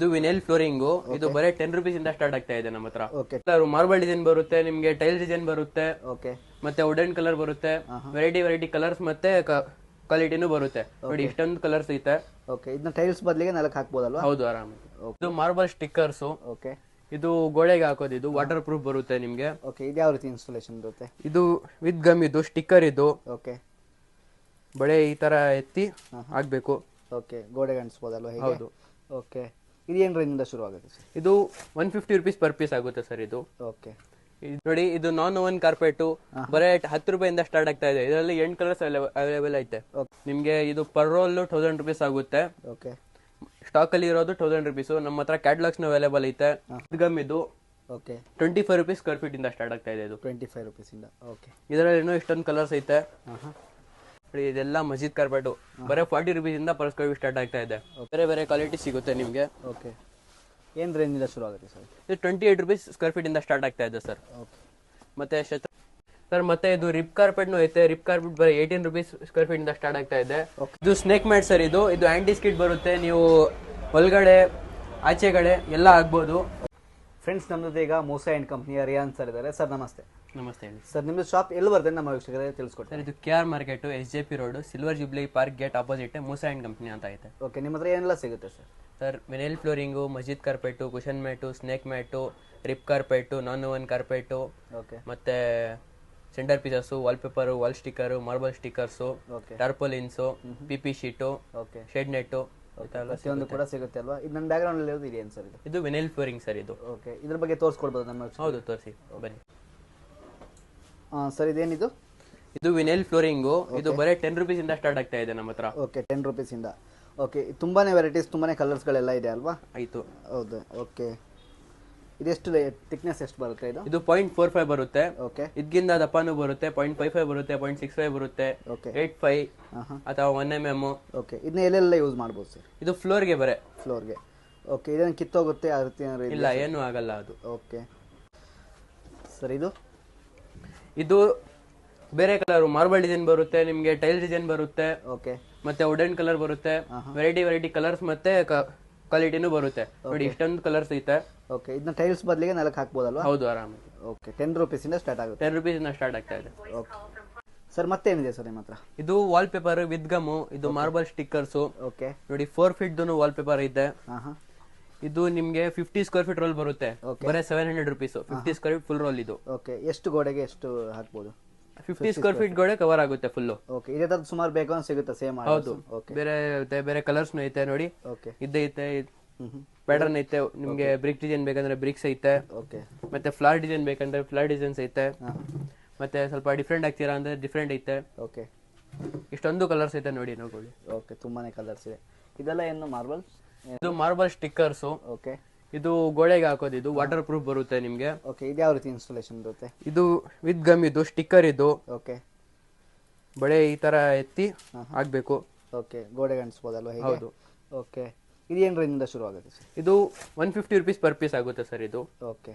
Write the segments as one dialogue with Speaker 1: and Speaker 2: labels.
Speaker 1: ಇದು ವಿನೆಲ್ ಫ್ಲೋರಿಂಗು ಇದು ಬರೀ ಟೆನ್ ರುಪೀಸ್ ಇಂದ ಸ್ಟಾರ್ಟ್ ಆಗ್ತಾ ಇದೆ ನಮ್ಮ ಹತ್ರ. ಮಾರ್ಬಲ್ ಡಿಸೈನ್ ಬರುತ್ತೆ ನಿಮ್ಗೆ ಟೈಲ್ ಡಿಸೈನ್ ಬರುತ್ತೆ
Speaker 2: ಓಕೆ
Speaker 1: ಮತ್ತೆ ವುಡನ್ ಕಲರ್ ಬರುತ್ತೆ ವೆರೈಟಿ ವೆರೈಟಿ ಕಲರ್ಸ್ ಮತ್ತೆ ಕ್ವಾಲಿಟಿನೂ ಬರುತ್ತೆ. ನೋಡಿ ಇಷ್ಟೊಂದು ಕಲರ್ಸ್ ಐತೆ.
Speaker 2: ಓಕೆ ಇದನ್ನ ಟೈಲ್ಸ್ ಬದಲಿಗೆ ನೆಲಕ್ಕೆ ಹಾಕ್ಬೋದಲ್ವಾ?
Speaker 1: ಹೌದು ಆರಾಮ. ಇದು ಮಾರ್ಬಲ್ ಸ್ಟಿಕ್ಕರ್ಸ್
Speaker 2: ಓಕೆ
Speaker 1: ಇದು ಗೋಡೆಗೆ ಹಾಕೋದು ಇದು ವಾಟರ್ ಪ್ರೂಫ್ ಬರುತ್ತೆ ನಿಮ್ಗೆ.
Speaker 2: ಓಕೆ ಇದು ಯಾವ ರೀತಿ ಇನ್ಸ್ಟಾಲೇಷನ್ ಬರುತ್ತೆ?
Speaker 1: ಇದು ವಿತ್ ಗಮ್ ಇದು ಸ್ಟಿಕ್ಕರ್ ಇದು.
Speaker 2: ಓಕೆ
Speaker 1: ಬಳೆ ಈ ತರ ಎತ್ತಿ ಹಾಕ್ಬೇಕು.
Speaker 2: ಓಕೆ ಗೋಡೆಗೆ ಅಂಟಿಸ್ಬೋದಲ್ವಾ
Speaker 1: ಹೌದು.
Speaker 2: ಓಕೆ ಇದು ಏನು ರೇಂಜಿಂದ ಶುರು ಆಗುತ್ತೆ ಸರ್.
Speaker 1: ಇದು one fifty rupees per piece ಆಗುತ್ತೆ ಸರ್ ಇದು.
Speaker 2: ಓಕೆ.
Speaker 1: ಇದು ನೋಡಿ ಇದು ನಾನ್ ಓವನ್ ಕಾರ್ಪೆಟ್ ಬರೇ ಹತ್ತು ರೂಪಾಯಿಂದ ಸ್ಟಾರ್ಟ್ ಆಗ್ತಾ ಇದೆ. ಇದರಲ್ಲಿ ಎಂಟು ಕಲರ್ಸ್ ಅವೈಲೇಬಲ್ ಐತೆ. ನಿಮ್ಗೆ ಇದು ಪರ್ ರೋಲ್ ಥೌಸಂಡ್ ರುಪೀಸ್ ಆಗುತ್ತೆ.
Speaker 2: ಓಕೆ.
Speaker 1: ಸ್ಟಾಕ್ ಅಲ್ಲಿ ಇರೋದು ಥೌಸಂಡ್ ರುಪೀಸ್ ನಮ್ಮ ಹತ್ರ ಕ್ಯಾಟ್ಲಾಗ್ಸ್ ಅವೈಲೇಬಲ್ ಐತೆ. ಗಮ್ ಇದು
Speaker 2: okay.
Speaker 1: Twenty five rupees square feet ಇಂದ ಸ್ಟಾರ್ಟ್ ಆಗ್ತಾ ಇದೆ ಇದು.
Speaker 2: ಟ್ವೆಂಟಿ ಫೈವ್ ಇಂದ. ಓಕೆ.
Speaker 1: ಇದರಲ್ಲಿ ಇನ್ನೂ ಇಷ್ಟೊಂದು ಕಲರ್ಸ್ ಐತೆ. ಇದೆಲ್ಲ ಮಸ್ಜಿದ್ ಕಾರ್ಪೆಟ್. ಬರೀ ಫಾರ್ಟಿ ರುಪೀಸ್ ಇಂದ ಪರ್ಸ್ ಸ್ಟಾರ್ಟ್ ಆಗ್ತಾ ಇದೆ. ಬೇರೆ ಬೇರೆ ಕ್ವಾಲಿಟಿ ಸಿಗುತ್ತೆ ನಿಮಗೆ.
Speaker 2: ಓಕೆ ಏನು ರೇಂಜಿಂದ ಶುರು ಆಗುತ್ತೆ ಸರ್?
Speaker 1: ಇದು twenty eight rupees square feet ಇಂದ ಸ್ಟಾರ್ಟ್ ಆಗ್ತಾ ಇದೆ ಸರ್.
Speaker 2: ಓಕೆ
Speaker 1: ಮತ್ತೆ ಶತ ಸರ್ ಮತ್ತೆ ಇದು ರಿಪ್ ಕಾರ್ಪೆಟ್ನು ಐತೆ. ರಿಪ್ ಕಾರ್ಪೆಟ್ ಬರೀ ಏಯ್ಟೀನ್ ರುಪೀಸ್ ಸ್ಕ್ವೇರ್ ಫೀಟ್ ಇಂದ ಸ್ಟಾರ್ಟ್ ಆಗ್ತಾ ಇದೆ. ಇದು ಸ್ನೇಕ್ ಮ್ಯಾಟ್ ಸರ್ ಇದು. ಇದು ಆಂಟಿ ಸ್ಕಿಟ್ ಬರುತ್ತೆ. ನೀವು ಒಳಗಡೆ ಆಚೆಗಡೆ ಎಲ್ಲ ಆಗ್ಬೋದು
Speaker 2: ಫ್ರೆಂಡ್ಸ್ ನಮ್ಮದು ಈಗ ಮೋಸ ಆ್ಯಂಡ್ ಕಂಪ್ನಿಯ ರಿಯಾನ್ ಸರ್ ಇದ್ದಾರೆ. ಸರ್ ನಮಸ್ತೆ.
Speaker 1: ನಮಸ್ತೆ ಹೇಳಿ.
Speaker 2: ಸರ್ ನಿಮ್ಮದು ಶಾಪ್ ಎಲ್ಲಿ ಬರ್ತದೆ ನಮ್ಮ ವೀಕ್ಷಕರಿಗೆ ತಿಳಿಸ್ಕೊಡ್ತಾರೆ?
Speaker 1: ಸರ್ ಇದು K R market S J P road silver jubilee park gate opposite Moosa and company ಅಂತ ಐತೆ.
Speaker 2: ಓಕೆ ನಿಮ್ಮ ಹತ್ರ ಏನೆಲ್ಲ ಸಿಗುತ್ತೆ sir?
Speaker 1: Sir vinyl flooring ಮಸ್ಜಿದ್ carpet cushion mat snake mat rib carpet non woven carpet
Speaker 2: okay
Speaker 1: ಮತ್ತೆ centre pieces wallpaper wall stickers marble stickers
Speaker 2: okay
Speaker 1: tarpaulins P P sheet
Speaker 2: okay
Speaker 1: shed net
Speaker 2: ಪ್ರತಿಯೊಂದು ಕೂಡ ಸಿಗುತ್ತೆ ಅಲ್ವಾ? ಇದು ನನ್ನ ಬ್ಯಾಕ್ಗ್ರೌಂಡ್ ಇರೋದು sir ಇದು?
Speaker 1: ಇದು ವಿನೈಲ್ ಫ್ಲೋರಿಂಗ್ ಸರ್ ಇದು.
Speaker 2: ಓಕೆ ಇದ್ರ ಬಗ್ಗೆ ತೋರಿಸ್ಕೊಡ್ಬೋದು ನಮ್ಮ ವೀಕ್ಷಕರಿಗೆ?
Speaker 1: ಹೌದು ತೋರಿಸಿ. ಬನ್ನಿ.
Speaker 2: ಸರ್ ಇದೇನಿದು?
Speaker 1: ಇದು ವಿನೆಲ್ ಫ್ಲೋರಿಂಗು. ಇದು ಬರೀ ಟೆನ್ ರುಪೀಸ್ ಇಂದ ಸ್ಟಾರ್ಟ್ ಆಗ್ತಾ ಇದೆ ನಮ್ಮ ಹತ್ರ.
Speaker 2: ಓಕೆ ಟೆನ್ ರುಪೀಸಿಂದ. ಓಕೆ ತುಂಬಾ ವೆರೈಟೀಸ್ ತುಂಬಾ ಕಲರ್ಸ್ಗಳೆಲ್ಲ ಇದೆ ಅಲ್ವಾ?
Speaker 1: ಆಯ್ತು.
Speaker 2: ಹೌದು ಓಕೆ ಇದೆಷ್ಟು ಥಿಕ್ನೆಸ್ ಎಷ್ಟು ಬರುತ್ತೆ ಇದು?
Speaker 1: ಇದು ಪಾಯಿಂಟ್ ಫೋರ್ ಫೈವ್ ಬರುತ್ತೆ.
Speaker 2: ಓಕೆ
Speaker 1: ಇದ್ಗಿಂದ ದಪ್ಪನೂ ಬರುತ್ತೆ ಪಾಯಿಂಟ್ ಫೈವ್ ಫೈವ್ ಬರುತ್ತೆ ಪಾಯಿಂಟ್ ಸಿಕ್ಸ್ ಫೈವ್ ಬರುತ್ತೆ
Speaker 2: ಓಕೆ
Speaker 1: ಏಟ್ ಫೈವ್ ಅಥವಾ ಒನ್ ಎಂ ಎಂ
Speaker 2: ಓಕೆ ಇದನ್ನ ಎಲ್ಲೆಲ್ಲ ಯೂಸ್ ಮಾಡ್ಬೋದು ಸರ್
Speaker 1: ಇದು ಫ್ಲೋರ್ಗೆ ಬರೆ.
Speaker 2: ಫ್ಲೋರ್ಗೆ. ಓಕೆ ಇದನ್ನು ಕಿತ್ತೋಗುತ್ತೆ ಆ ರೀತಿ
Speaker 1: ಇಲ್ಲ ಏನು ಆಗಲ್ಲ ಅದು.
Speaker 2: ಓಕೆ ಸರ್ ಇದು?
Speaker 1: ಇದು ಬೇರೆ ಕಲರ್ ಮಾರ್ಬಲ್ ಡಿಸೈನ್ ಬರುತ್ತೆ ನಿಮಗೆ ಟೈಲ್ ಡಿಸೈನ್ ಬರುತ್ತೆ
Speaker 2: ಓಕೆ
Speaker 1: ಮತ್ತೆ ವುಡನ್ ಕಲರ್ ಬರುತ್ತೆ ವೆರೈಟಿ ವೆರೈಟಿ ಕಲರ್ಸ್ ಮತ್ತೆ ಕ್ವಾಲಿಟಿನೂ ಬರುತ್ತೆ. ನೋಡಿ ಇಷ್ಟೊಂದು ಕಲರ್ಸ್ ಐತೆ.
Speaker 2: ಓಕೆ ಇದನ್ನ ಟೈಲ್ಸ್ ಬದಲಿಗೆ ನೆಲಕ್ಕೆ ಹಾಕ್ಬೋದಲ್ವಾ?
Speaker 1: ಹೌದು ಆರಾಮ.
Speaker 2: ಓಕೆ ಟೆನ್ ಇಂದ ಸ್ಟಾರ್ಟ್ ಆಗುತ್ತೆ.
Speaker 1: ಟೆನ್ ರುಪೀಸ್ ಇಂದ ಸ್ಟಾರ್ಟ್ ಆಗ್ತಾ ಇದೆ.
Speaker 2: ಓಕೆ ಸರ್ ಮತ್ತೇನಿದೆ ಸರ್ ನಿಮ್ಮ ಹತ್ರ
Speaker 1: ಇದು ವಾಲ್ ಪೇಪರ್ ವಿತ್ ಗಮು ಇದು ಮಾರ್ಬಲ್ ಸ್ಟಿಕ್ಕರ್ಸ್
Speaker 2: ಓಕೆ
Speaker 1: ನೋಡಿ ಫೋರ್ ಫೀಟ್ ವಾಲ್ ಪೇಪರ್
Speaker 2: ಇದೆ
Speaker 1: ಇದು ನಿಮ್ಗೆ ಫಿಫ್ಟಿ ಸ್ಕ್ವೇರ್ ಫೀಟ್ ರೋಲ್ ಬರುತ್ತೆ. ಬರೀ seven hundred rupees fifty square feet full roll ಇದು.
Speaker 2: ಓಕೆ ಎಷ್ಟು ಗೋಡೆಗೆ ಎಷ್ಟು ಹಾಕ್ಬೋದು?
Speaker 1: ಫಿಫ್ಟಿ ಸ್ಕ್ವೇರ್ ಫೀಟ್ ಗೋಡೆ ಕವರ್ ಆಗುತ್ತೆ ಫುಲ್
Speaker 2: ಓಕೆ ಇದೇ ತರ ಸುಮಾರು ಬೇಕು ಅಂತ ಸಿಗುತ್ತೆ ಸೇಮ್
Speaker 1: ಹೌದು. ಬೇರೆ ಬೇರೆ ಕಲರ್ಸ್ ಐತೆ ನೋಡಿ.
Speaker 2: ಓಕೆ
Speaker 1: ಇದ್ದೇ
Speaker 2: ಹ್ಞೂ
Speaker 1: ಪ್ಯಾಟರ್ನ್ ಐತೆ. ನಿಮ್ಗೆ ಬ್ರಿಕ್ ಡಿಸೈನ್ ಬೇಕಂದ್ರೆ ಬ್ರಿಕ್ಸ್ ಐತೆ.
Speaker 2: ಓಕೆ
Speaker 1: ಮತ್ತೆ ಫ್ಲಾರ್ ಡಿಸೈನ್ ಬೇಕಂದ್ರೆ ಫ್ಲಾರ್ ಡಿಸೈನ್ಸ್ ಐತೆ. ಮತ್ತೆ ಸ್ವಲ್ಪ ಡಿಫ್ರೆಂಟ್ ಆಗ್ತೀರಾ ಅಂದ್ರೆ ಡಿಫ್ರೆಂಟ್ ಐತೆ.
Speaker 2: ಓಕೆ
Speaker 1: ಇಷ್ಟೊಂದು ಕಲರ್ಸ್ ಐತೆ ನೋಡಿ ನೋಡ್ಕೊಳ್ಳಿ
Speaker 2: ಓಕೆ ತುಂಬಾನೇ ಕಲರ್ಸ್ ಇದೆ. ಇದೆಲ್ಲ ಏನು ಮಾರ್ಬಲ್
Speaker 1: ಇದು ಮಾರ್ಬಲ್ ಸ್ಟಿಕ್ಕರ್ಸ್
Speaker 2: ಓಕೆ
Speaker 1: ಇದು ಗೋಡೆಗೆ ಹಾಕೋದು. ಇದು ವಾಟರ್ ಪ್ರೂಫ್ ಬರುತ್ತೆ ನಿಮಗೆ.
Speaker 2: ಓಕೆ ಇದು ಯಾವ ರೀತಿ ಇನ್ಸ್ಟಾಲೇಷನ್ ಬರುತ್ತೆ?
Speaker 1: ಇದು ವಿತ್ ಗಮ್ ಇದು ಸ್ಟಿಕ್ಕರ್ ಇದು.
Speaker 2: ಓಕೆ
Speaker 1: ಬಳೆ ಈ ತರ ಎತ್ತಿ ಹಾಕ್ಬೇಕು.
Speaker 2: ಓಕೆ ಗೋಡೆಗೆ ಅಂಟಿಸ್ಬೋದಲ್ವಾ ಹೇಗೆ?
Speaker 1: ಹೌದು.
Speaker 2: ಓಕೆ ಇದು ಏನು ರೇಂಜಿಂದ ಶುರು ಆಗುತ್ತೆ ಸರ್?
Speaker 1: ಇದು one fifty rupees per piece ಆಗುತ್ತೆ ಸರ್ ಇದು.
Speaker 2: ಓಕೆ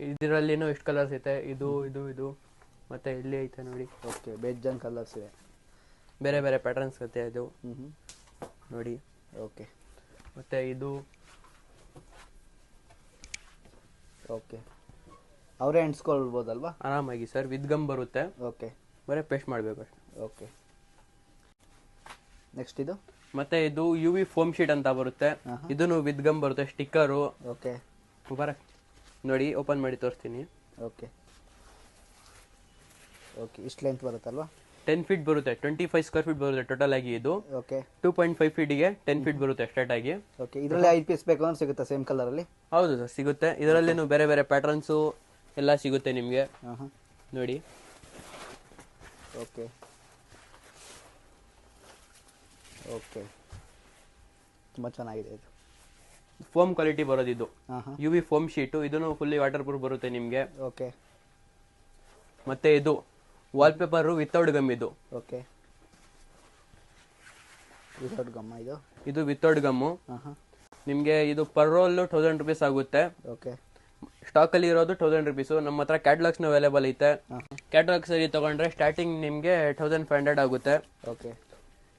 Speaker 1: ಇದರಲ್ಲಿನೂ ಎಷ್ಟು ಕಲರ್ಸ್ ಐತೆ ಇದು ಇದು ಇದು. ಮತ್ತೆ ಇಲ್ಲಿ ಐತೆ ನೋಡಿ.
Speaker 2: ಓಕೆ ಬೇಜಾನ್ ಕಲರ್ಸ್ ಇದೆ
Speaker 1: ಬೇರೆ ಬೇರೆ ಪ್ಯಾಟರ್ನ್ಸ್ ಐತೆ ಇದು. ನೋಡಿ.
Speaker 2: ಓಕೆ
Speaker 1: ಮತ್ತೆ ಇದು
Speaker 2: ಓಕೆ ಅವರೇ ಅಂಟಿಸ್ಕೊಳ್ಬೋದಲ್ವಾ
Speaker 1: ಆರಾಮಾಗಿ ಸರ್ ವಿತ್ ಗಮ್ ಬರುತ್ತೆ.
Speaker 2: ಓಕೆ
Speaker 1: ಬರೀ ಪೇಸ್ಟ್ ಮಾಡಬೇಕು ಅಷ್ಟೇ.
Speaker 2: ಓಕೆ ನೆಕ್ಸ್ಟ್ ಇದು?
Speaker 1: ಮತ್ತೆ ಇದು ಯು ವಿ ಫೋಮ್ ಶೀಟ್ ಅಂತ ಬರುತ್ತೆ. ಇದನ್ನು ವಿದ್ ಗಮ್ ಬರುತ್ತೆ ಸ್ಟಿಕ್ಕರು.
Speaker 2: ಓಕೆ
Speaker 1: ಬರ. ನೋಡಿ ಓಪನ್ ಮಾಡಿ ತೋರಿಸ್ತೀನಿ.
Speaker 2: ಓಕೆ ಓಕೆ ಇಷ್ಟು ಲೆಂತ್ ಬರುತ್ತಲ್ವಾ?
Speaker 1: ಟೆನ್ ಫೀಟ್ ಬರುತ್ತೆ. ಟ್ವೆಂಟಿ ಫೈವ್ ಸ್ಕ್ವೇರ್ ಫೀಟ್ ಬರುತ್ತೆ ಟೋಟಲ್ ಆಗಿ ಇದು.
Speaker 2: ಓಕೆ
Speaker 1: ಟೂ ಪಾಯಿಂಟ್ ಫೈವ್ ಫೀಟಿಗೆ ಟೆನ್ ಫೀಟ್ ಬರುತ್ತೆ ಸ್ಟಾರ್ಟ್ ಆಗಿ.
Speaker 2: ಓಕೆ ಇದರಲ್ಲಿ ಐದು ಪೀಸ್ ಬೇಕು ಅಂದ್ರೆ ಸಿಗುತ್ತೆ ಸೇಮ್ ಕಲರಲ್ಲಿ
Speaker 1: ಹೌದು ಸರ್ ಸಿಗುತ್ತೆ. ಇದರಲ್ಲೇನು ಬೇರೆ ಬೇರೆ ಪ್ಯಾಟರ್ನ್ಸು ಎಲ್ಲ ಸಿಗುತ್ತೆ ನಿಮಗೆ.
Speaker 2: ಹಾಂ ಹಾಂ
Speaker 1: ನೋಡಿ.
Speaker 2: ಓಕೆ ಓಕೆ ತುಂಬ ಚೆನ್ನಾಗಿದೆ ಇದು.
Speaker 1: ಫೋಮ್ ಕ್ವಾಲಿಟಿ
Speaker 2: ಬರೋದಿದ್ದು
Speaker 1: ಯು ವಿ ಫೋಮ್ ಶೀಟು ಇದನ್ನು ಫುಲ್ಲಿ ವಾಟರ್ ಪ್ರೂಫ್ ಬರುತ್ತೆ ನಿಮಗೆ.
Speaker 2: ಓಕೆ
Speaker 1: ಮತ್ತೆ ಇದು. ವಾಲ್ಪೇಪರು ವಿತೌಟ್ ಗಮ್ ಇದು.
Speaker 2: ಓಕೆ ವಿತೌಟ್ ಗಮ್ ಇದು?
Speaker 1: ಇದು ವಿತೌಟ್ ಗಮ್ಮು ನಿಮಗೆ ಇದು ಪರ್ ರೋಲ್ ತೌಸಂಡ್ ರುಪೀಸ್ ಆಗುತ್ತೆ.
Speaker 2: ಓಕೆ
Speaker 1: ಸ್ಟಾಕಲ್ಲಿ ಇರೋದು ಥೌಸಂಡ್ ರುಪೀಸು ನಮ್ಮ ಹತ್ರ ಕ್ಯಾಟ್ಲಾಗ್ಸ್ನ ಅವೈಲೇಬಲ್ ಐತೆ. ಕ್ಯಾಟ್ಲಾಗ್ಸ್ ಅಲ್ಲಿ ತಗೊಂಡ್ರೆ ಸ್ಟಾರ್ಟಿಂಗ್ ನಿಮಗೆ ತೌಸಂಡ್ ಫೈವ್ ಹಂಡ್ರೆಡ್ ಆಗುತ್ತೆ.
Speaker 2: ಓಕೆ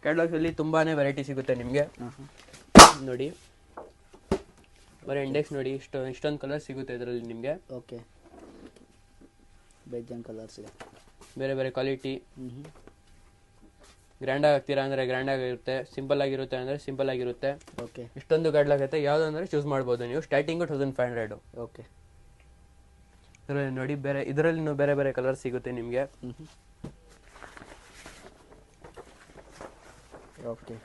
Speaker 1: ಕ್ಯಾಟ್ಲಾಗ್ಸ್ ಅಲ್ಲಿ ತುಂಬಾನೇ ವೆರೈಟಿ ಸಿಗುತ್ತೆ ನಿಮಗೆ.
Speaker 2: ಹಾಂ
Speaker 1: ನೋಡಿ. ಬರೀ ಇಂಡೆಕ್ಸ್ ನೋಡಿ. ಇಷ್ಟು ಇಷ್ಟೊಂದು ಕಲರ್ ಸಿಗುತ್ತೆ ಇದರಲ್ಲಿ ನಿಮಗೆ.
Speaker 2: ಓಕೆ ಬೆಜ್ಜನ್ ಕಲರ್ಸ್ ಇದೆ.
Speaker 1: ಬೇರೆ ಬೇರೆ ಕ್ವಾಲಿಟಿ.
Speaker 2: ಗ್ರ್ಯಾಂಡ್
Speaker 1: ಗ್ರ್ಯಾಂಡಾಗಿ ಹಾಕ್ತೀರಾ ಅಂದರೆ ಗ್ರ್ಯಾಂಡಾಗಿ ಇರುತ್ತೆ ಸಿಂಪಲ್ ಆಗಿರುತ್ತೆ ಅಂದರೆ ಸಿಂಪಲ್ ಆಗಿರುತ್ತೆ.
Speaker 2: ಓಕೆ
Speaker 1: ಇಷ್ಟೊಂದು ಗಡ್ಲಾಗುತ್ತೆ ಯಾವುದು ಅಂದರೆ ಚೂಸ್ ಮಾಡ್ಬೋದು ನೀವು. Starting thousand five hundred
Speaker 2: okay
Speaker 1: ಇದರಲ್ಲಿ ನೋಡಿ ಬೇರೆ ಇದರಲ್ಲಿ ಬೇರೆ ಬೇರೆ ಕಲರ್ ಸಿಗುತ್ತೆ ನಿಮಗೆ.
Speaker 2: ಓಕೆ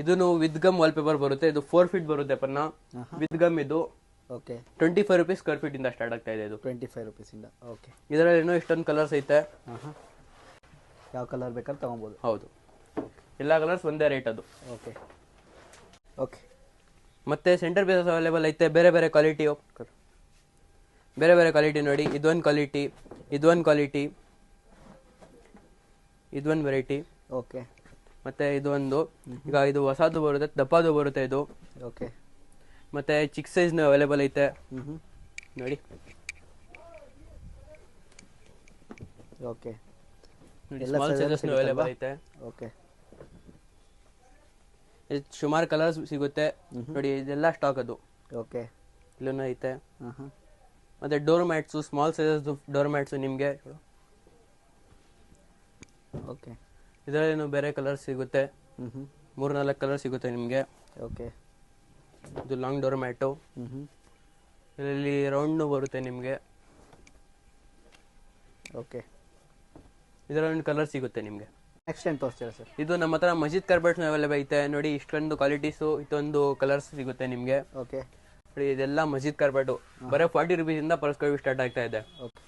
Speaker 1: ಇದನ್ನು ವಿತ್ ಗಮ್ ವಾಲ್ ಪೇಪರ್ ಬರುತ್ತೆ. ಇದು ಫೋರ್ ಫೀಟ್ ಬರುತ್ತೆ ಪನ್ನ ವಿತ್ ಗಮ್ ಇದು
Speaker 2: okay
Speaker 1: twenty five rupees square feet ಇಂದ ಸ್ಟಾರ್ಟ್ ಆಗ್ತಾ ಇದೆ ಇದು.
Speaker 2: ಟ್ವೆಂಟಿ ಫೈವ್ ಇಂದ. ಓಕೆ
Speaker 1: ಇದರಲ್ಲಿ ಏನೋ ಇಷ್ಟೊಂದು ಕಲರ್ಸ್ ಐತೆ.
Speaker 2: ಯಾವ ಕಲರ್ ಬೇಕಾದ್ರೆ ತೊಗೊಬೋದು.
Speaker 1: ಹೌದು. ಎಲ್ಲ ಕಲರ್ಸ್ ಒಂದೇ ರೇಟ್ ಅದು.
Speaker 2: ಓಕೆ ಓಕೆ
Speaker 1: ಮತ್ತೆ ಸೆಂಟರ್ ಪೀಸಸ್ ಅವೈಲೇಬಲ್ ಐತೆ. ಬೇರೆ ಬೇರೆ ಕ್ವಾಲಿಟಿ ಬೇರೆ ಬೇರೆ ಕ್ವಾಲಿಟಿ ನೋಡಿ. ಇದೊಂದು ಕ್ವಾಲಿಟಿ ಇದೊಂದು ಕ್ವಾಲಿಟಿ ಇದೊಂದು ವೆರೈಟಿ
Speaker 2: ಓಕೆ
Speaker 1: ಮತ್ತೆ ಇದೊಂದು ಈಗ ಇದು ಹೊಸದು ಬರುತ್ತೆ ದಪ್ಪದು ಬರುತ್ತೆ ಇದು.
Speaker 2: ಓಕೆ
Speaker 1: ಮತ್ತೆ ಚಿಕ್ ಸೈಜ್ನು ಅವೈಲೇಬಲ್ ಐತೆ.
Speaker 2: ಹ್ಞೂ
Speaker 1: ನೋಡಿ.
Speaker 2: ಓಕೆ.
Speaker 1: ಸ್ಮಾಲ್ ಸೈಜಸ್ನು ಅವೈಲೇಬಲ್ ಐತೆ.
Speaker 2: ಓಕೆ.
Speaker 1: ಸುಮಾರು ಕಲರ್ಸ್ ಸಿಗುತ್ತೆ. ನೋಡಿ ಇದೆಲ್ಲ ಸ್ಟಾಕ್ ಅದು.
Speaker 2: ಓಕೆ.
Speaker 1: ಇಲ್ಲೂ ಐತೆ. ಮತ್ತೆ door mats small sizes door mats ನಿಮಗೆ.
Speaker 2: ಓಕೆ.
Speaker 1: ಇದರಲ್ಲಿ ಬೇರೆ ಕಲರ್ ಸಿಗುತ್ತೆ? ಮೂರು ನಾಲ್ಕು ಕಲರ್ ಸಿಗುತ್ತೆ ನಿಮಗೆ.
Speaker 2: ಓಕೆ.
Speaker 1: ಇದು ಲಾಂಗ್ ಡೋರ್ ಮ್ಯಾಟು ಇದರಲ್ಲಿ ರೌಂಡ್ನು ಬರುತ್ತೆ ನಿಮಗೆ.
Speaker 2: ಓಕೆ
Speaker 1: ಇದರಲ್ಲಿ ಕಲರ್ ಸಿಗುತ್ತೆ ನಿಮಗೆ.
Speaker 2: ನೆಕ್ಸ್ಟ್ ಏನು ತೋರಿಸ್ತೀರಾ ಸರ್?
Speaker 1: ಇದು ನಮ್ಮ ಹತ್ರ ಮಜಿದ್ ಕಾರ್ಪೆಟ್ಸ್ ಅವೈಲೇಬಲ್ ಐತೆ. ನೋಡಿ ಇಷ್ಟೊಂದು ಕ್ವಾಲಿಟೀಸು ಇದೊಂದು ಕಲರ್ಸ್ ಸಿಗುತ್ತೆ ನಿಮಗೆ.
Speaker 2: ಓಕೆ
Speaker 1: ನೋಡಿ ಇದೆಲ್ಲ ಮಜಿದ್ ಕಾರ್ಪೆಟು ಬರೀ ಫಾರ್ಟಿ ರುಪೀಸಿಂದ ಇಂದ ಸ್ಕ್ವೇರ್ ಸ್ಟಾರ್ಟ್ ಆಗ್ತಾ ಇದೆ.
Speaker 2: ಓಕೆ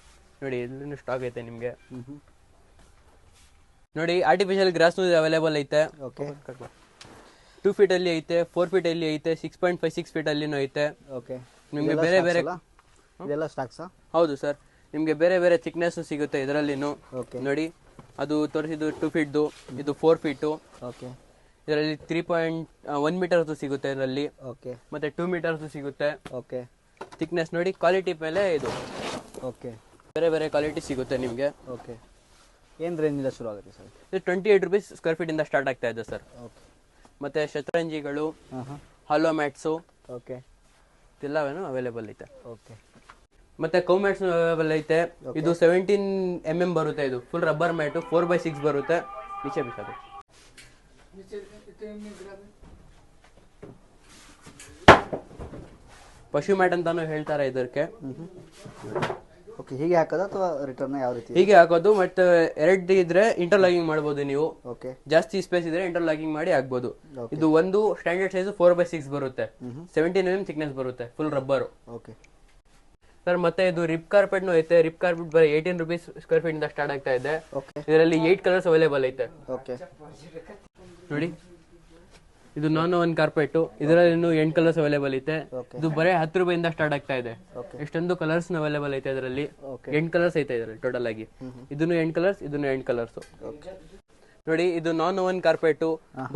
Speaker 1: ನೋಡಿ ಇದನ್ನು ಸ್ಟಾಕ್ ಐತೆ ನಿಮಗೆ. ನೋಡಿ ಆರ್ಟಿಫಿಷಿಯಲ್ ಗ್ರಾಸ್ನು ಅವೈಲೇಬಲ್ ಐತೆ.
Speaker 2: ಓಕೆ
Speaker 1: ಟೂ ಫೀಟ್ ಅಲ್ಲಿ ಐತೆ ಫೋರ್ ಫೀಟ್ ಅಲ್ಲಿ ಐತೆ six point five six feet ಅಲ್ಲಿನೂ ಐತೆ.
Speaker 2: ಓಕೆ
Speaker 1: ನಿಮಗೆ ಬೇರೆ ಬೇರೆ
Speaker 2: ಇದೆಲ್ಲ ಸ್ಟಾಕ್ಸಾ
Speaker 1: ಹೌದು ಸರ್ ನಿಮಗೆ ಬೇರೆ ಬೇರೆ ಥಿಕ್ನೆಸ್ ಸಿಗುತ್ತೆ ಇದರಲ್ಲಿನೂ.
Speaker 2: ಓಕೆ
Speaker 1: ನೋಡಿ ಅದು ತೋರಿಸಿದ್ದು ಟೂ ಫೀಟ್ದು ಇದು ಫೋರ್ ಫೀಟು
Speaker 2: ಓಕೆ
Speaker 1: ಇದರಲ್ಲಿ ತ್ರೀ ಪಾಯಿಂಟ್ ಒನ್ ಮೀಟರ್ದು ಸಿಗುತ್ತೆ ಇದರಲ್ಲಿ.
Speaker 2: ಓಕೆ
Speaker 1: ಮತ್ತೆ ಟೂ ಮೀಟರ್ದು ಸಿಗುತ್ತೆ.
Speaker 2: ಓಕೆ
Speaker 1: ಥಿಕ್ನೆಸ್ ನೋಡಿ ಕ್ವಾಲಿಟಿ ಮೇಲೆ ಇದು.
Speaker 2: ಓಕೆ
Speaker 1: ಬೇರೆ ಬೇರೆ ಕ್ವಾಲಿಟಿ ಸಿಗುತ್ತೆ ನಿಮಗೆ.
Speaker 2: ಓಕೆ ಏನು ರೇಂಜಿಂದ ಶುರು ಆಗುತ್ತೆ ಸರ್
Speaker 1: ಇದು ಟ್ವೆಂಟಿ ಏಟ್ ರುಪೀಸ್ ಸ್ಕ್ವೇರ್ ಫೀಟಿಂದ ಸ್ಟಾರ್ಟ್ ಆಗ್ತಾ ಇದೆ ಸರ್
Speaker 2: ಓಕೆ
Speaker 1: ಮತ್ತೆ ಶತರಂಜಿಗಳು ಹಲೋ ಮ್ಯಾಟ್ಸು
Speaker 2: ಓಕೆ.
Speaker 1: ಎಲ್ಲವೇನು ಅವೈಲೇಬಲ್ ಐತೆ.
Speaker 2: ಓಕೆ.
Speaker 1: ಮತ್ತೆ ಕೌ ಮ್ಯಾಟ್ಸ್ ಅವೈಲೇಬಲ್ ಐತೆ. ಇದು ಸೆವೆಂಟೀನ್ ಎಂ ಎಂ ಬರುತ್ತೆ ಇದು. Full rubber mat four by six ಬರುತ್ತೆ. ನಿಚೆ ಬೇಕಾದ್ರೆ ಪಶು ಮ್ಯಾಟ್ ಅಂತಾನು ಹೇಳ್ತಾರೆ ಇದಕ್ಕೆ.
Speaker 2: ಓಕೆ ಹೀಗೆ ಹಾಕೋದು ಅಥವಾ ರಿಟರ್ನ್ ಯಾವ ರೀತಿ
Speaker 1: ಹೀಗೆ ಹಾಕೋದು ಮತ್ತೆ ಎರಡು ಇದ್ರೆ ಇಂಟರ್ಲಾಗಿಂಗ್ ಮಾಡ್ಬೋದು ನೀವು.
Speaker 2: ಓಕೆ
Speaker 1: ಜಾಸ್ತಿ ಸ್ಪೇಸ್ ಇದ್ರೆ ಇಂಟರ್ಲಾಗಿಂಗ್ ಮಾಡಿ ಆಗ್ಬೋದು ಇದು ಒಂದು standard size four by six ಬರುತ್ತೆ. ಸೆವೆಂಟೀನ್ ಎಂ ಥಿಕ್ನೆಸ್ ಬರುತ್ತೆ ಫುಲ್ ರಬ್ಬರು
Speaker 2: ಓಕೆ
Speaker 1: ಸರ್ ಮತ್ತೆ ಇದು ರಿಪ್ ಕಾರ್ಪೆಟ್ ಐತೆ. ರಿಪ್ ಕಾರ್ಪೆಟ್ ಬರೀ ಏಯ್ಟೀನ್ ರುಪೀಸ್ ಸ್ಕ್ವೇರ್ ಫೀಟ್ ಇಂದ ಸ್ಟಾರ್ಟ್ ಆಗ್ತಾ ಇದೆ. ಇದರಲ್ಲಿ ಏಟ್ ಕಲರ್ಸ್ ಅವೈಲೇಬಲ್ ಐತೆ. ನೋಡಿ. ಇದು ನಾನ್ ಒನ್ ಕಾರ್ಪೆಟ್ ಇದರಲ್ಲಿ ಇನ್ನು ಎಂಟು ಕಲರ್ಸ್ ಅವೈಲೇಬಲ್ ಐತೆ. ಇದು ಬರೀ ಹತ್ತು ರೂಪಾಯಿಂದ ಸ್ಟಾರ್ಟ್ ಆಗ್ತಾ ಇದೆ. ಎಷ್ಟೊಂದು ಕಲರ್ಸ್ ಅವೈಲೇಬಲ್ ಐತೆ
Speaker 2: ಅದರಲ್ಲಿ.
Speaker 1: ಎಂಟ್ ಕಲರ್ಸ್ ಐತೆ ಇದರಲ್ಲಿ ಟೋಟಲ್ ಆಗಿ. ಇದನ್ನು ಎಂಟು ಕಲರ್ಸ್ ಇದನ್ನು ಎಂಟು ಕಲರ್ಸ್ ನೋಡಿ ಇದು ನಾನ್ ಒನ್ ಕಾರ್ಪೆಟ್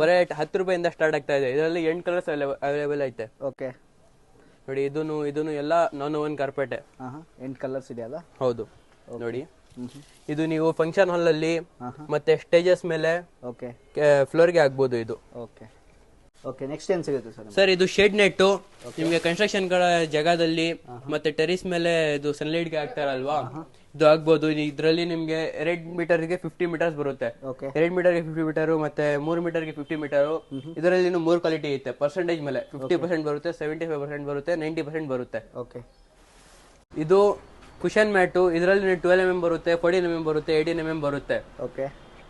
Speaker 1: ಬರೇ ಹತ್ತು ರೂಪಾಯಿಂದ ಸ್ಟಾರ್ಟ್ ಆಗ್ತಾ ಇದೆ. ಇದರಲ್ಲಿ ಎಂಟು ಕಲರ್ಸ್ ಅವೈಲೇಬಲ್ ಐತೆ.
Speaker 2: ಓಕೆ
Speaker 1: ನೋಡಿ ಇದನ್ನು ಇದನ್ನು ಎಲ್ಲ ನಾನ್ ಒನ್ ಕಾರ್ಪೆಟ್
Speaker 2: ಎಂಟ್ ಕಲರ್ಸ್ ಇದೆಯಲ್ಲ
Speaker 1: ಹೌದು. ನೋಡಿ. ಇದು ನೀವು ಫಂಕ್ಷನ್ ಹಾಲ್ ಅಲ್ಲಿ ಮತ್ತೆ ಸ್ಟೇಜಸ್ ಮೇಲೆ ಫ್ಲೋರ್ಗೆ ಆಗ್ಬೋದು ಇದು.
Speaker 2: ಓಕೆ ಓಕೆ ನೆಕ್ಸ್ಟ್ ಏನು ಸಿಗುತ್ತೆ ಸರ್
Speaker 1: ಸರ್ ಇದು ಶೆಡ್ ನೆಟ್ ನಿಮ್ಗೆ ಕನ್ಸ್ಟ್ರಕ್ಷನ್ಗಳ ಜಾಗದಲ್ಲಿ ಮತ್ತೆ ಟೆರಿಸ್ ಮೇಲೆ ಇದು ಸನ್ಲೈಟ್ಗೆ ಹಾಕ್ತಾರಲ್ವಾ? ಇದು ಆಗ್ಬೋದು. ಇದರಲ್ಲಿ ನಿಮ್ಗೆ ಎರಡ್ ಮೀಟರ್ಗೆ ಫಿಫ್ಟಿ ಮೀಟರ್ಸ್ ಬರುತ್ತೆ. ಎರಡ್ ಮೀಟರ್ಗೆ ಫಿಫ್ಟಿ ಮೀಟರ್ ಮತ್ತೆ ಮೂರು ಮೀಟರ್ಗೆ ಫಿಫ್ಟಿ ಮೀಟರ್ ಇದರಲ್ಲಿ ಮೂರು ಕ್ವಾಲಿಟಿ ಐತೆ ಪರ್ಸೆಂಟೇಜ್ ಮೇಲೆ. ಫಿಫ್ಟಿ ಪರ್ಸೆಂಟ್ ಬರುತ್ತೆ ಸೆವೆಂಟಿ ಫೈವ್ ಪರ್ಸೆಂಟ್ ಬರುತ್ತೆ ನೈಂಟಿ ಪರ್ಸೆಂಟ್ ಬರುತ್ತೆ.
Speaker 2: ಓಕೆ
Speaker 1: ಇದು ಕುಶನ್ ಮ್ಯಾಟು ಇದರಲ್ಲಿ ಟ್ವೆಲ್ ಎಂ ಎಂ ಬರುತ್ತೆ ಫೋರ್ಟೀನ್ ಎಂ ಎಂ ಬರುತ್ತೆ ಏಯ್ಟೀನ್ ಎಂ ಎಂ ಬರುತ್ತೆ.
Speaker 2: ಓಕೆ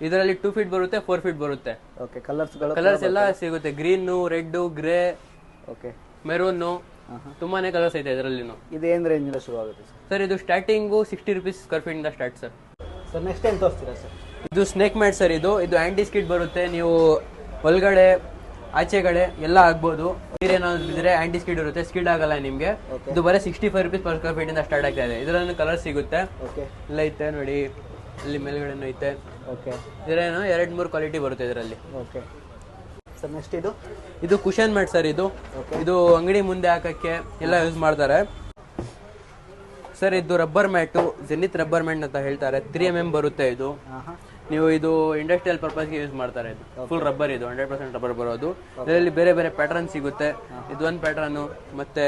Speaker 1: ಇದರಲ್ಲಿ ಟೂ ಫೀಟ್ ಬರುತ್ತೆ ಫೋರ್ ಫೀಟ್ ಬರುತ್ತೆ.
Speaker 2: ಓಕೆ ಕಲರ್ಸ್
Speaker 1: ಕಲರ್ಸ್ ಎಲ್ಲ ಸಿಗುತ್ತೆ. Green red grey
Speaker 2: okay
Speaker 1: maroon ತುಂಬಾನೇ ಕಲರ್ಸ್ ಐತೆ ಇದರಲ್ಲಿ
Speaker 2: ಇದು ಏನು ರೇಂಜಿಂದ ಶುರು ಆಗುತ್ತೆ ಸರ್?
Speaker 1: ಸರ್ ಇದು starting sixty rupees square feet ಇಂದ ಸ್ಟಾರ್ಟ್ ಸರ್.
Speaker 2: ಸರ್ ನೆಕ್ಸ್ಟ್ ಏನು ತೋರಿಸ್ತೀರಾ ಸರ್?
Speaker 1: ಇದು ಸ್ನೇಕ್ ಮ್ಯಾಟ್ ಸರ್ ಇದು. ಇದು ಆಂಟಿ ಸ್ಕಿಟ್ ಬರುತ್ತೆ. ನೀವು ಒಳಗಡೆ ಆಚೆಗಡೆ ಎಲ್ಲ ಆಗ್ಬೋದು ಏನಾದ್ರು ಬಿದ್ರೆ ಆಂಟಿ ಸ್ಕಿಡ್ ಇರುತ್ತೆ. ಸ್ಕಿಡ್ ಆಗಲ್ಲ ನಿಮ್ಗೆ. ಇದು ಬರೀ sixty five rupees per square feet ಇಂದ ಸ್ಟಾರ್ಟ್ ಆಗ್ತಾ ಇದೆ. ಇದರಲ್ಲಿ ಕಲರ್ ಸಿಗುತ್ತೆ.
Speaker 2: ಓಕೆ
Speaker 1: ಇಲ್ಲ ಐತೆ ನೋಡಿ. ಅಲ್ಲಿ ಮೇಲ್ಗಡೆನೂ ಐತೆ.
Speaker 2: ಓಕೆ
Speaker 1: ಇದರೇನು ಎರಡು ಮೂರು ಕ್ವಾಲಿಟಿ ಬರುತ್ತೆ ಇದರಲ್ಲಿ.
Speaker 2: ಓಕೆ ಸರ್ ನೆಕ್ಸ್ಟ್ ಇದು?
Speaker 1: ಇದು ಕುಶನ್ ಮ್ಯಾಟ್ ಸರ್ ಇದು. ಇದು ಅಂಗಡಿ ಮುಂದೆ ಹಾಕಕ್ಕೆ ಎಲ್ಲ ಯೂಸ್ ಮಾಡ್ತಾರೆ. ಸರ್ ಇದು rubber mat Zenith rubber mat ಅಂತ ಹೇಳ್ತಾರೆ. ತ್ರೀ ಎಂ ಎಂ ಬರುತ್ತೆ ಇದು.
Speaker 2: ಹಾಂ
Speaker 1: ನೀವು ಇದು ಇಂಡಸ್ಟ್ರಿಯಲ್ ಪರ್ಪಸ್ಗೆ ಯೂಸ್ ಮಾಡ್ತಾರೆ ಇದು. ಫುಲ್ ರಬ್ಬರ್ ಇದು ಹಂಡ್ರೆಡ್ ಪರ್ಸೆಂಟ್ ರಬ್ಬರ್ ಬರೋದು. ಇದರಲ್ಲಿ ಬೇರೆ ಬೇರೆ ಪ್ಯಾಟರ್ನ್ ಸಿಗುತ್ತೆ. ಇದೊಂದು ಪ್ಯಾಟ್ರನ್ನು ಮತ್ತೆ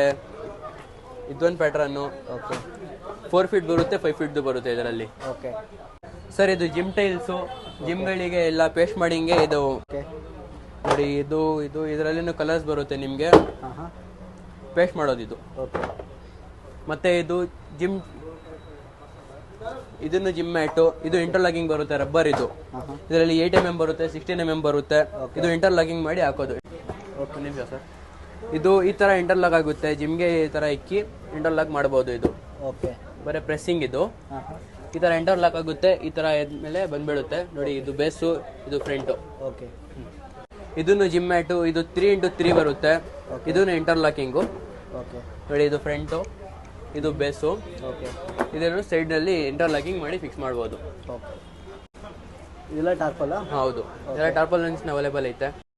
Speaker 1: ಇದೊಂದು ಪ್ಯಾಟ್ರನ್ನು
Speaker 2: ಓಕೆ
Speaker 1: ಫೋರ್ ಫೀಟ್ ಬರುತ್ತೆ ಫೈವ್ ಫೀಟ್ದು ಬರುತ್ತೆ ಇದರಲ್ಲಿ.
Speaker 2: ಓಕೆ
Speaker 1: ಸರ್ ಇದು ಜಿಮ್ ಟೈಲ್ಸು ಜಿಮ್ಗಳಿಗೆ ಎಲ್ಲ ಪೇಸ್ಟ್ ಮಾಡಿಂಗೆ ಇದು
Speaker 2: ಓಕೆ
Speaker 1: ನೋಡಿ ಇದು ಇದು ಇದರಲ್ಲಿನೂ ಕಲರ್ಸ್ ಬರುತ್ತೆ ನಿಮಗೆ. ಪೇಸ್ಟ್ ಮಾಡೋದು ಇದು. ಮತ್ತೆ ಇದು ಜಿಮ್ ಇದನ್ನು ಜಿಮ್ ಮ್ಯಾಟು ಇದು ಇಂಟರ್ಲಾಕಿಂಗ್ ಬರುತ್ತೆ ರಬ್ಬರ್ ಇದು. ಇದರಲ್ಲಿ ಏಟ್ ಎಂ ಎಂ ಬರುತ್ತೆ ಸಿಕ್ಸ್ಟೀನ್ ಎಂ ಎಂ ಬರುತ್ತೆ. ಇದು ಇಂಟರ್ಲಾಕಿಂಗ್ ಮಾಡಿ ಹಾಕೋದು. ನಿಮಿಷ ಸರ್ ಇದು ಈ ಥರ ಇಂಟರ್ಲಾಕ್ ಆಗುತ್ತೆ ಜಿಮ್ಗೆ ಈ ತರ ಇಕ್ಕಿ ಇಂಟರ್ಲಾಕ್ ಮಾಡ್ಬೋದು ಇದು.
Speaker 2: ಓಕೆ
Speaker 1: ಬರೀ ಪ್ರೆಸ್ಸಿಂಗ್ ಇದು. ಈ ಥರ ಇಂಟರ್ಲಾಕ್ ಆಗುತ್ತೆ ಈ ಥರ ಎದ್ಮೇಲೆ ಬಂದ್ಬಿಡುತ್ತೆ. ನೋಡಿ ಇದು ಬೇಸು ಇದು ಫ್ರಂಟು
Speaker 2: ಓಕೆ
Speaker 1: ಇದನ್ನು ಜಿಮ್ ಮ್ಯಾಟು ಇದು ತ್ರೀ ಇಂಟು ತ್ರೀ ಬರುತ್ತೆ. ಇದನ್ನು ಇಂಟರ್ಲಾಕಿಂಗು
Speaker 2: ಓಕೆ
Speaker 1: ನೋಡಿ ಇದು ಫ್ರಂಟು ಇದು ಬೇಸು
Speaker 2: ಓಕೆ
Speaker 1: ಇದನ್ನು ಸೈಡ್ನಲ್ಲಿ ಇಂಟರ್ಲಾಕಿಂಗ್ ಮಾಡಿ ಫಿಕ್ಸ್ ಮಾಡ್ಬೋದು.
Speaker 2: ಓಕೆ ಇದೆಲ್ಲ ಟಾರ್ಪಲ್
Speaker 1: ಹೌದು. ಎಲ್ಲ ಟಾರ್ಪಲ್ ಅವೈಲೇಬಲ್ ಐತೆ.